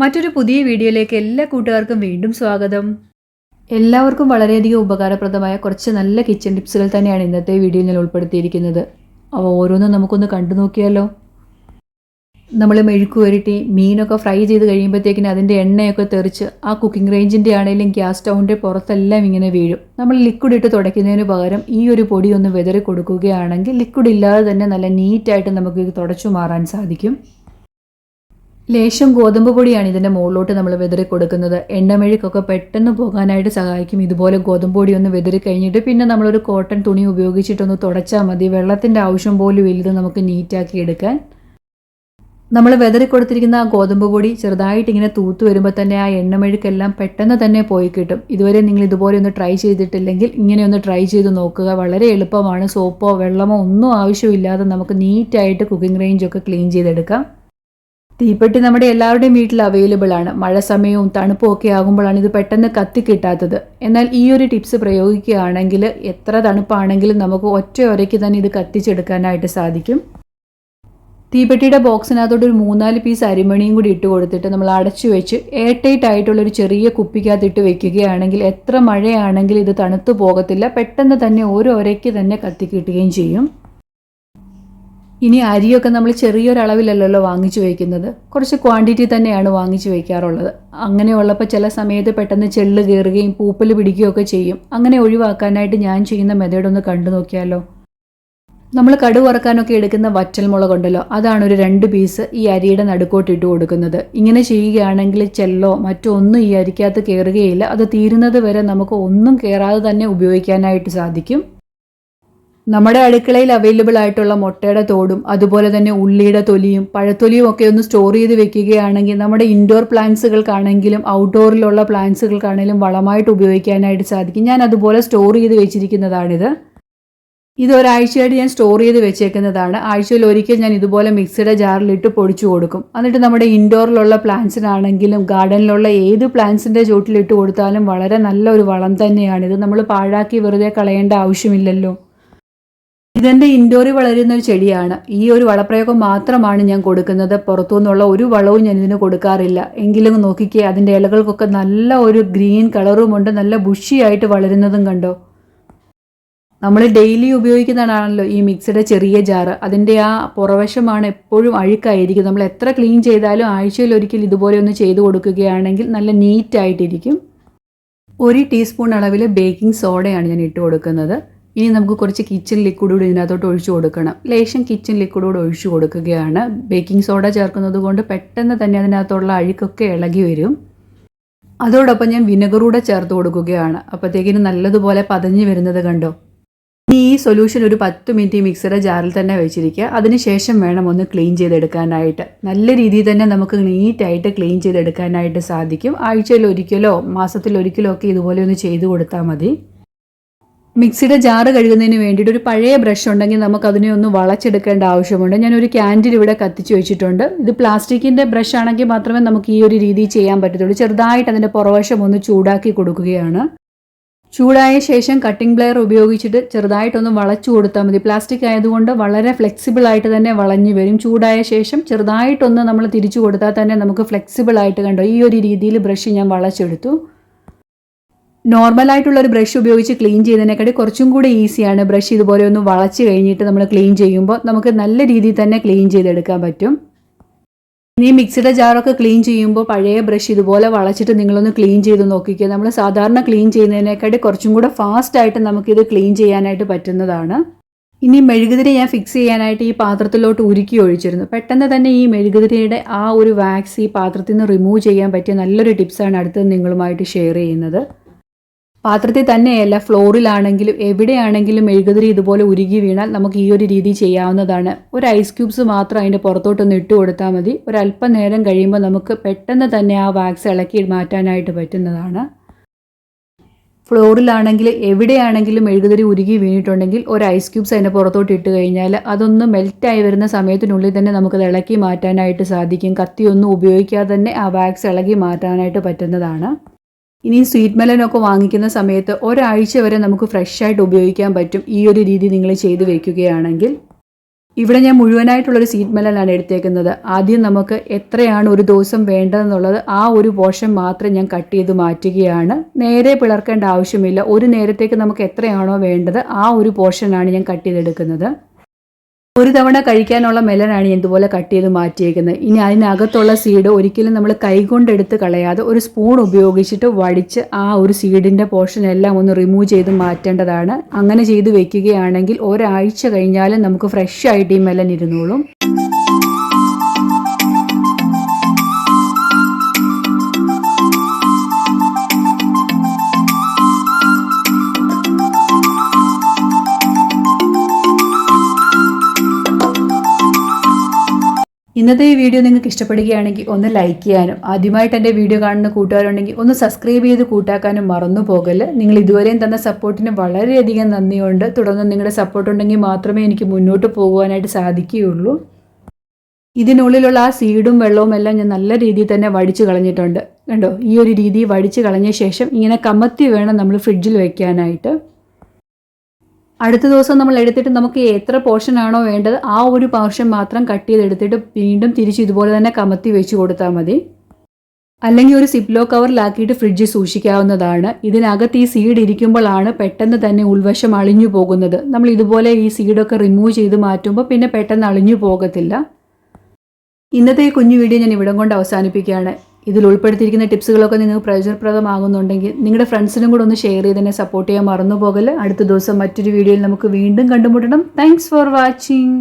മറ്റൊരു പുതിയ വീഡിയോയിലേക്ക് എല്ലാ കൂട്ടുകാർക്കും വീണ്ടും സ്വാഗതം. എല്ലാവർക്കും വളരെയധികം ഉപകാരപ്രദമായ കുറച്ച് നല്ല കിച്ചൺ ടിപ്സുകൾ തന്നെയാണ് ഇന്നത്തെ വീഡിയോയിൽ ഞാൻ ഉൾപ്പെടുത്തിയിരിക്കുന്നത്. അവ ഓരോന്നും നമുക്കൊന്ന് കണ്ടു നോക്കിയാലോ? നമ്മൾ മെഴുക്ക് വരട്ടി മീനൊക്കെ ഫ്രൈ ചെയ്ത് കഴിയുമ്പോഴത്തേക്കിന് അതിന്റെ എണ്ണയൊക്കെ തെറിച്ച് ആ കുക്കിംഗ് റേഞ്ചിന്റെ ആണെങ്കിലും ഗ്യാസ് സ്റ്റൗവിന്റെ പുറത്തെല്ലാം ഇങ്ങനെ വീഴും. നമ്മൾ ലിക്വിഡ് ഇട്ട് തുടയ്ക്കുന്നതിന് പകരം ഈ ഒരു പൊടി ഒന്ന് വിതറി കൊടുക്കുകയാണെങ്കിൽ ലിക്വിഡ് ഇല്ലാതെ തന്നെ നല്ല നീറ്റായിട്ട് നമുക്ക് തുടച്ചു മാറാൻ സാധിക്കും. ലേശം ഗോതമ്പ് പൊടിയാണ് ഇതിന്റെ മുകളിലോട്ട് നമ്മൾ വെതിരി കൊടുക്കുന്നത്. എണ്ണമെഴുക്കൊക്കെ പെട്ടെന്ന് പോകാനായിട്ട് സഹായിക്കും. ഇതുപോലെ ഗോതമ്പ് പൊടി ഒന്ന് വെതിരി കഴിഞ്ഞിട്ട് പിന്നെ നമ്മളൊരു കോട്ടൺ തുണി ഉപയോഗിച്ചിട്ടൊന്ന് തുടച്ചാൽ മതി. വെള്ളത്തിന്റെ ആവശ്യം പോലും വലുത് നമുക്ക് നീറ്റാക്കി എടുക്കാൻ. നമ്മൾ വെതറി കൊടുത്തിരിക്കുന്ന ആ ഗോതമ്പ് പൊടി ചെറുതായിട്ട് ഇങ്ങനെ തൂത്ത് വരുമ്പോൾ തന്നെ ആ എണ്ണമെഴുക്കെല്ലാം പെട്ടെന്ന് തന്നെ പോയി കിട്ടും. ഇതുവരെ നിങ്ങൾ ഇതുപോലെ ഒന്ന് ട്രൈ ചെയ്തിട്ടില്ലെങ്കിൽ ഇങ്ങനെ ഒന്ന് ട്രൈ ചെയ്ത് നോക്കുക. വളരെ എളുപ്പമാണ്. സോപ്പോ വെള്ളമോ ഒന്നും ആവശ്യമില്ലാതെ നമുക്ക് നീറ്റായിട്ട് കുക്കിംഗ് റേഞ്ചൊക്കെ ക്ലീൻ ചെയ്തെടുക്കാം. തീപ്പെട്ടി നമ്മുടെ എല്ലാവരുടെയും വീട്ടിൽ അവൈലബിൾ ആണ്. മഴ സമയവും തണുപ്പും ഒക്കെ ആകുമ്പോഴാണ് ഇത് പെട്ടെന്ന് കത്തി കിട്ടാത്തത്. എന്നാൽ ഈ ഒരു ടിപ്സ് പ്രയോഗിക്കുകയാണെങ്കിൽ എത്ര തണുപ്പാണെങ്കിലും നമുക്ക് ഒറ്റ ഒരയ്ക്ക് തന്നെ ഇത് കത്തിച്ചെടുക്കാനായിട്ട് സാധിക്കും. തീപ്പെട്ടിയുടെ ബോക്സിനകത്തോട്ട് ഒരു മൂന്നാൽ പീസ് അരിമണിയും കൂടി ഇട്ട് കൊടുത്തിട്ട് നമ്മൾ അടച്ചു വെച്ച് എയർ ടൈറ്റ് ആയിട്ടുള്ള ഒരു ചെറിയ കുപ്പിക്കകത്ത് ഇട്ട് വെക്കുകയാണെങ്കിൽ എത്ര മഴയാണെങ്കിലും ഇത് തണുത്തു പോകത്തില്ല. പെട്ടെന്ന് തന്നെ ഓരോ ഒരയ്ക്ക് തന്നെ കത്തിക്കിട്ടുകയും ചെയ്യും. ഇനി അരിയൊക്കെ നമ്മൾ ചെറിയൊരളവിലല്ലല്ലോ വാങ്ങിച്ചു വയ്ക്കുന്നത്. കുറച്ച് ക്വാണ്ടിറ്റി തന്നെയാണ് വാങ്ങിച്ചു വയ്ക്കാറുള്ളത്. അങ്ങനെയുള്ളപ്പോൾ ചില സമയത്ത് പെട്ടെന്ന് ചെള്ള് കയറുകയും പൂപ്പൽ പിടിക്കുകയൊക്കെ ചെയ്യും. അങ്ങനെ ഒഴിവാക്കാനായിട്ട് ഞാൻ ചെയ്യുന്ന മെത്തേഡ് ഒന്ന് കണ്ടു നോക്കിയാലോ. നമ്മൾ കടു വറക്കാനൊക്കെ എടുക്കുന്ന വറ്റൽ മുളകുണ്ടല്ലോ അതാണ് ഒരു രണ്ട് പീസ് ഈ അരിയുടെ നടുക്കോട്ട് ഇട്ട് കൊടുക്കുന്നത്. ഇങ്ങനെ ചെയ്യുകയാണെങ്കിൽ ചെല്ലോ മറ്റോ ഒന്നും ഈ അരിക്കകത്ത് കയറുകയില്ല അത് തീരുന്നത് വരെ നമുക്ക് ഒന്നും കയറാതെ തന്നെ ഉപയോഗിക്കാനായിട്ട് സാധിക്കും. നമ്മുടെ അടുക്കളയിൽ അവൈലബിൾ ആയിട്ടുള്ള മുട്ടയുടെ തോടും അതുപോലെ തന്നെ ഉള്ളിയുടെ തൊലിയും പഴത്തൊലിയും ഒക്കെ ഒന്ന് സ്റ്റോർ ചെയ്ത് വെക്കുകയാണെങ്കിൽ നമ്മുടെ ഇൻഡോർ പ്ലാന്റ്സുകൾക്കാണെങ്കിലും ഔട്ട്ഡോറിലുള്ള പ്ലാന്റ്സുകൾക്കാണെങ്കിലും വളമായിട്ട് ഉപയോഗിക്കാനായിട്ട് സാധിക്കും. ഞാൻ അതുപോലെ സ്റ്റോർ ചെയ്ത് വെച്ചിരിക്കുന്നതാണിത്. ഇത് ഒരാഴ്ചയായിട്ട് ഞാൻ സ്റ്റോർ ചെയ്ത് വെച്ചേക്കുന്നതാണ്. ആഴ്ചയിൽ ഒരിക്കൽ ഞാൻ ഇതുപോലെ മിക്സിയുടെ ജാറിലിട്ട് പൊടിച്ചു കൊടുക്കും. എന്നിട്ട് നമ്മുടെ ഇൻഡോറിലുള്ള പ്ലാന്റ്സിനാണെങ്കിലും ഗാർഡനിലുള്ള ഏത് പ്ലാന്റ്സിന്റെ ചുവട്ടിലിട്ട് കൊടുത്താലും വളരെ നല്ലൊരു വളം തന്നെയാണ് ഇത് നമ്മൾ പാഴാക്കി വെറുതെ കളയേണ്ട ആവശ്യമില്ലല്ലോ. ഇതെന്റെ ഇൻഡോറിൽ വളരുന്ന ഒരു ചെടിയാണ്. ഈ ഒരു വളപ്രയോഗം മാത്രമാണ് ഞാൻ കൊടുക്കുന്നത്. പുറത്തുനിന്നുള്ള ഒരു വളവും ഞാൻ ഇതിന് കൊടുക്കാറില്ല. എങ്കിലും നോക്കിക്കേ അതിന്റെ ഇലകൾക്കൊക്കെ നല്ല ഒരു ഗ്രീൻ കളറുമുണ്ട് നല്ല ബുഷിയായിട്ട് വളരുന്നതും കണ്ടോ? നമ്മൾ ഡെയിലി ഉപയോഗിക്കുന്നതാണല്ലോ ഈ മിക്സിയുടെ ചെറിയ ജാറ് അതിന്റെ ആ പുറവശമാണ് എപ്പോഴും അഴുക്കായിരിക്കും. നമ്മൾ എത്ര ക്ലീൻ ചെയ്താലും ആഴ്ചയിൽ ഒരിക്കൽ ഇതുപോലെ ഒന്ന് ചെയ്തു കൊടുക്കുകയാണെങ്കിൽ നല്ല നീറ്റായിട്ടിരിക്കും ഒരു ടീസ്പൂൺ അളവിൽ ബേക്കിംഗ് സോഡയാണ് ഞാൻ ഇട്ട് കൊടുക്കുന്നത്. ഇനി നമുക്ക് കുറച്ച് കിച്ചൺ ലിക്വിഡ് കൂടി ഇതിനകത്തോട്ട് ഒഴിച്ചു കൊടുക്കണം. ലേശം കിച്ചൺ ലിക്വിഡ് കൂടെ ഒഴിച്ചു കൊടുക്കുകയാണ്. ബേക്കിംഗ് സോഡ ചേർക്കുന്നത് കൊണ്ട് പെട്ടെന്ന് തന്നെ അതിനകത്തുള്ള അഴുക്കൊക്കെ ഇളകി വരും. അതോടൊപ്പം ഞാൻ വിനെഗർ കൂടെ ചേർത്ത് കൊടുക്കുകയാണ്. അപ്പോഴത്തേക്കിന് നല്ലതുപോലെ പതഞ്ഞു വരുന്നത് കണ്ടോ? ഇനി ഈ സൊല്യൂഷൻ ഒരു പത്ത് മിനിറ്റ് ഈ മിക്സറുടെ ജാറിൽ തന്നെ വെച്ചിരിക്കുക. അതിനുശേഷം വേണം ഒന്ന് ക്ലീൻ ചെയ്തെടുക്കാനായിട്ട്. നല്ല രീതിയിൽ തന്നെ നമുക്ക് നീറ്റായിട്ട് ക്ലീൻ ചെയ്തെടുക്കാനായിട്ട് സാധിക്കും. ആഴ്ചയിൽ ഒരിക്കലോ മാസത്തിൽ ഒരിക്കലോ ഒക്കെ ഇതുപോലെ ഒന്ന് ചെയ്തു കൊടുത്താൽ മതി. മിക്സിയുടെ ജാറ് കഴുകുന്നതിന് വേണ്ടിയിട്ട് ഒരു പഴയ ബ്രഷ് ഉണ്ടെങ്കിൽ നമുക്ക് അതിനെ ഒന്ന് വളച്ചെടുക്കേണ്ട ആവശ്യമുണ്ട്. ഞാനൊരു ക്യാൻഡിൽ ഇവിടെ കത്തിച്ച് വെച്ചിട്ടുണ്ട്. ഇത് പ്ലാസ്റ്റിക്കിന്റെ ബ്രഷ് ആണെങ്കിൽ മാത്രമേ നമുക്ക് ഈ ഒരു രീതിയിൽ ചെയ്യാൻ പറ്റത്തുള്ളൂ. ചെറുതായിട്ട് അതിന്റെ പുറവശം ഒന്ന് ചൂടാക്കി കൊടുക്കുകയാണ്. ചൂടായ ശേഷം കട്ടിംഗ് ബ്ലെയർ ഉപയോഗിച്ചിട്ട് ചെറുതായിട്ടൊന്ന് വളച്ചു കൊടുത്താൽ മതി. പ്ലാസ്റ്റിക് ആയതുകൊണ്ട് വളരെ ഫ്ലെക്സിബിൾ ആയിട്ട് തന്നെ വളഞ്ഞു വരും. ചൂടായ ശേഷം ചെറുതായിട്ടൊന്ന് നമ്മൾ തിരിച്ചു കൊടുത്താൽ തന്നെ നമുക്ക് ഫ്ലെക്സിബിൾ ആയിട്ട് കണ്ടോ? ഈ ഒരു രീതിയിൽ ബ്രഷ് ഞാൻ വളച്ചെടുത്തു. നോർമലായിട്ടുള്ള ഒരു ബ്രഷ് ഉപയോഗിച്ച് ക്ലീൻ ചെയ്യുന്നതിനെക്കാട്ടി കുറച്ചും കൂടി ഈസിയാണ് ബ്രഷ് ഇതുപോലെ ഒന്ന് വളച്ച് കഴിഞ്ഞിട്ട് നമ്മൾ ക്ലീൻ ചെയ്യുമ്പോൾ നമുക്ക് നല്ല രീതിയിൽ തന്നെ ക്ലീൻ ചെയ്തെടുക്കാൻ പറ്റും. ഇനി മിക്സിയുടെ ജാറൊക്കെ ക്ലീൻ ചെയ്യുമ്പോൾ പഴയ ബ്രഷ് ഇതുപോലെ വളച്ചിട്ട് നിങ്ങളൊന്ന് ക്ലീൻ ചെയ്ത് നോക്കിക്കുക നമ്മൾ സാധാരണ ക്ലീൻ ചെയ്യുന്നതിനെക്കാട്ടി കുറച്ചും കൂടെ ഫാസ്റ്റായിട്ട് നമുക്കിത് ക്ലീൻ ചെയ്യാനായിട്ട് പറ്റുന്നതാണ്. ഇനി മെഴുകുതിരി ഞാൻ ഫിക്സ് ചെയ്യാനായിട്ട് ഈ പാത്രത്തിലോട്ട് ഉരുക്കി ഒഴിച്ചിരുന്നു. പെട്ടെന്ന് തന്നെ ഈ മെഴുകുതിരിയുടെ ആ ഒരു വാക്സ് ഈ പാത്രത്തിൽ നിന്ന് റിമൂവ് ചെയ്യാൻ പറ്റിയ നല്ലൊരു ടിപ്സാണ് അടുത്തത് നിങ്ങളുമായിട്ട് ഷെയർ ചെയ്യുന്നത്. പാത്രത്തിൽ തന്നെയല്ല ഫ്ലോറിലാണെങ്കിലും എവിടെയാണെങ്കിലും മെഴുകുതിരി ഇതുപോലെ ഉരുകി വീണാൽ നമുക്ക് ഈ ഒരു രീതി ചെയ്യാവുന്നതാണ്. ഒരു ഐസ് ക്യൂബ്സ് മാത്രം അതിന്റെ പുറത്തോട്ടൊന്ന് ഇട്ട് കൊടുത്താൽ മതി. ഒരല്പം നേരം കഴിയുമ്പോൾ നമുക്ക് പെട്ടെന്ന് തന്നെ ആ വാക്സ് ഇളക്കി മാറ്റാനായിട്ട് പറ്റുന്നതാണ്. ഫ്ലോറിലാണെങ്കിൽ എവിടെയാണെങ്കിലും മെഴുകുതിരി ഉരുകി വീണിട്ടുണ്ടെങ്കിൽ ഒരു ഐസ് ക്യൂബ്സ് അതിന്റെ പുറത്തോട്ട് ഇട്ട് കഴിഞ്ഞാൽ അതൊന്ന് മെൽറ്റായി വരുന്ന സമയത്തിനുള്ളിൽ തന്നെ നമുക്കത് ഇളക്കി മാറ്റാനായിട്ട് സാധിക്കും. കത്തിയൊന്നും ഉപയോഗിക്കാതെ തന്നെ ആ വാക്സ് ഇളകി മാറ്റാനായിട്ട് പറ്റുന്നതാണ്. ഇനി സ്വീറ്റ് മെലനൊക്കെ വാങ്ങിക്കുന്ന സമയത്ത് ഒരാഴ്ച വരെ നമുക്ക് ഫ്രഷ് ആയിട്ട് ഉപയോഗിക്കാൻ പറ്റും ഈ ഒരു രീതി നിങ്ങൾ ചെയ്ത് വെക്കുകയാണെങ്കിൽ. ഇവിടെ ഞാൻ മുഴുവനായിട്ടുള്ളൊരു സീറ്റ് മെലനാണ് എടുത്തേക്കുന്നത്. ആദ്യം നമുക്ക് എത്രയാണ് ഒരു ദിവസം വേണ്ടതെന്നുള്ളത് ആ ഒരു പോർഷൻ മാത്രം ഞാൻ കട്ട് ചെയ്ത് മാറ്റുകയാണ്. നേരെ പിളർക്കേണ്ട ആവശ്യമില്ല. ഒരു നേരത്തേക്ക് നമുക്ക് എത്രയാണോ വേണ്ടത് ആ ഒരു പോർഷനാണ് ഞാൻ കട്ട് ചെയ്തെടുക്കുന്നത്. ഒരു തവണ കഴിക്കാനുള്ള മെലനാണ് ഇതുപോലെ കട്ട് ചെയ്ത് മാറ്റിയേക്കുന്നത്. ഇനി അതിനകത്തുള്ള സീഡ് ഒരിക്കലും നമ്മൾ കൈകൊണ്ടെടുത്ത് കളയാതെ ഒരു സ്പൂൺ ഉപയോഗിച്ചിട്ട് വടിച്ച് ആ ഒരു സീഡിന്റെ പോർഷൻ എല്ലാം ഒന്ന് റിമൂവ് ചെയ്ത് മാറ്റേണ്ടതാണ്. അങ്ങനെ ചെയ്ത് വെക്കുകയാണെങ്കിൽ ഒരാഴ്ച കഴിഞ്ഞാലും നമുക്ക് ഫ്രഷ് ആയിട്ട് ഈ മെലൻ ഇരുന്നോളും. ഇന്നത്തെ ഈ വീഡിയോ നിങ്ങൾക്ക് ഇഷ്ടപ്പെടുകയാണെങ്കിൽ ഒന്ന് ലൈക്ക് ചെയ്യാനും ആദ്യമായിട്ട് എന്റെ വീഡിയോ കാണുന്ന കൂട്ടുകാരുണ്ടെങ്കിൽ ഒന്ന് സബ്സ്ക്രൈബ് ചെയ്ത് കൂട്ടാക്കാനും മറന്നു പോകൽ നിങ്ങൾ ഇതുവരെയും തന്ന സപ്പോർട്ടിന് വളരെയധികം നന്ദിയുണ്ട്. തുടർന്ന് നിങ്ങളുടെ സപ്പോർട്ട് ഉണ്ടെങ്കിൽ മാത്രമേ എനിക്ക് മുന്നോട്ട് പോകുവാനായിട്ട് സാധിക്കുകയുള്ളൂ. ഇതിനുള്ളിലുള്ള ആ സീഡും വെള്ളവും എല്ലാം ഞാൻ നല്ല രീതിയിൽ തന്നെ വടിച്ചു കളഞ്ഞിട്ടുണ്ട്. കണ്ടോ? ഈ ഒരു രീതി വടിച്ചു കളഞ്ഞ ശേഷം ഇങ്ങനെ കമത്തി വേണം നമ്മൾ ഫ്രിഡ്ജിൽ വെക്കാനായിട്ട്. അടുത്ത ദിവസം നമ്മൾ എടുത്തിട്ട് നമുക്ക് എത്ര പോർഷൻ ആണോ വേണ്ടത് ആ ഒരു പോർഷൻ മാത്രം കട്ട് ചെയ്തെടുത്തിട്ട് വീണ്ടും തിരിച്ച് ഇതുപോലെ തന്നെ കമത്തി വെച്ച് കൊടുത്താൽ മതി. അല്ലെങ്കിൽ ഒരു സിപ്ലോ കവറിലാക്കിയിട്ട് ഫ്രിഡ്ജ് സൂക്ഷിക്കാവുന്നതാണ്. ഇതിനകത്ത് ഈ സീഡ് ഇരിക്കുമ്പോഴാണ് പെട്ടെന്ന് തന്നെ ഉൾവശം അളിഞ്ഞു പോകുന്നത്. നമ്മൾ ഇതുപോലെ ഈ സീഡൊക്കെ റിമൂവ് ചെയ്ത് മാറ്റുമ്പോൾ പിന്നെ പെട്ടെന്ന് അളിഞ്ഞു പോകത്തില്ല. ഇന്നത്തെ ഈ കുഞ്ഞു വീഡിയോ ഞാൻ ഇവിടം കൊണ്ട് അവസാനിപ്പിക്കുകയാണ്. ഇതിൽ ഉൾപ്പെടുത്തിയിരിക്കുന്ന ടിപ്സുകളൊക്കെ നിങ്ങൾക്ക് പ്രയോജനപ്രദമാകുന്നുണ്ടെങ്കിൽ നിങ്ങളുടെ ഫ്രണ്ട്സിനും കൂടെ ഒന്ന് ഷെയർ ചെയ്ത് തന്നെ സപ്പോർട്ട് ചെയ്യാൻ മറന്നു പോകൽ അടുത്ത ദിവസം മറ്റൊരു വീഡിയോയിൽ നമുക്ക് വീണ്ടും കണ്ടുമുട്ടണം. Thanks for watching